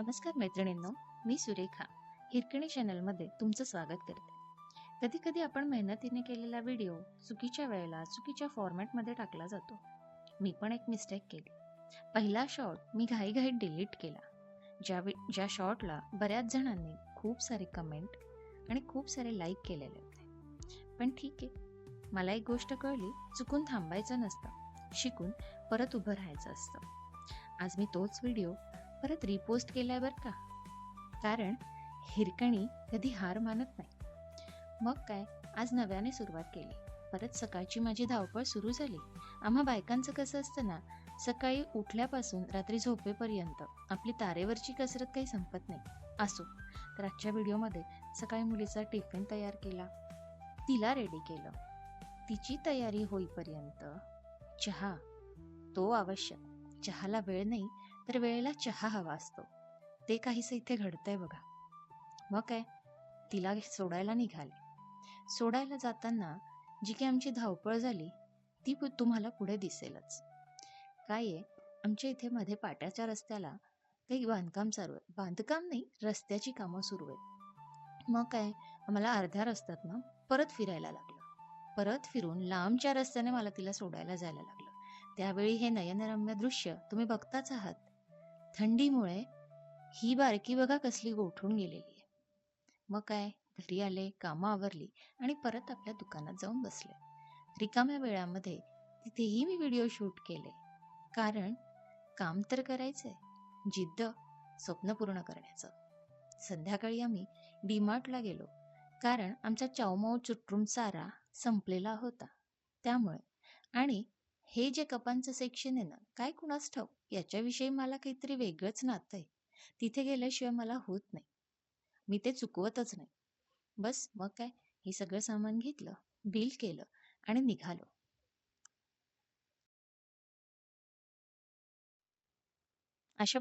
नमस्कार मैत्रिणींनो मी सुरेखा हिरकणी चॅनलमध्ये तुमचं स्वागत करते. कधी कधी आपण मेहनतीने केलेला व्हिडिओ चुकीच्या वेळेला चुकीच्या फॉर्मॅटमध्ये टाकला जातो. मी पण एक मिस्टेक केली. पहिला शॉट मी घाईघाईत डिलीट केला. ज्या ज्या शॉटला बऱ्याच जणांनी खूप सारे कमेंट आणि खूप सारे लाईक केलेले होते. पण ठीक आहे. मला एक गोष्ट कळली चुकून थांबायचं नसतं. शिकून परत उभं राहायचं असतं. आज मी तोच व्हिडिओ परत रिपोस्ट केलाय बरं का? कारण हिरकणी कधी हार मानत नाही. मग काय? आज नव्याने सुरुवात केली. परत सकाळची माझी धावपळ सुरू झाली. आम्हा बायकांचं कसं असतं ना सकाळी उठल्यापासून रात्री झोपेपर्यंत आपली तारेवरची कसरत काही संपत नाही. असो तर आजच्या व्हिडिओमध्ये सकाळी मुलीचा टिफिन तयार केला. तिला रेडी केलं. तिची तयारी होईपर्यंत चहा. तो आवश्यक. चहाला वेळ नाही तर वेळेला चहा हवा असतो. ते काहीसं इथे घडतंय बघा. मग काय? तिला सोडायला निघाले. सोडायला जाताना जी काही आमची धावपळ झाली ती पु- तुम्हाला पुढे दिसेलच. काय आहे? आमच्या इथे मध्ये पाट्याच्या रस्त्याला काही बांधकाम चालू आहे. बांधकाम नाही रस्त्याची कामं सुरू आहेत. मग काय? आम्हाला अर्ध्या रस्त्यात ना परत फिरायला लागलं. परत फिरून लांबच्या रस्त्याने मला तिला सोडायला जायला लागलं. त्यावेळी हे नयनरम्य दृश्य तुम्ही बघताच आहात. थंडीमुळे ही बारकी बघा कसली गोठून गेलेली आहे. मग काय? घरी आले कामं आवरली आणि परत आपल्या दुकानात जाऊन बसले. रिकाम्या वेळामध्ये तिथेही मी व्हिडिओ शूट केले. कारण काम तर करायचंय. जिद्द स्वप्न पूर्ण करण्याचं. संध्याकाळी आम्ही डीमार्टला गेलो. कारण आमचा चाऊमाऊ चुटरूम चारा संपलेला होता. त्यामुळे आणि हे जे कपांचं सेक्शन आहे ना काय कुणास ठाऊक याच्याविषयी मला काहीतरी वेगळंच नातं आहे. तिथे गेल्याशिवाय मला होत नाही. मी ते चुकवतच नाही. बस मग काय? हे सगळं सामान घेतलं बिल केलं आणि निघालो. अशा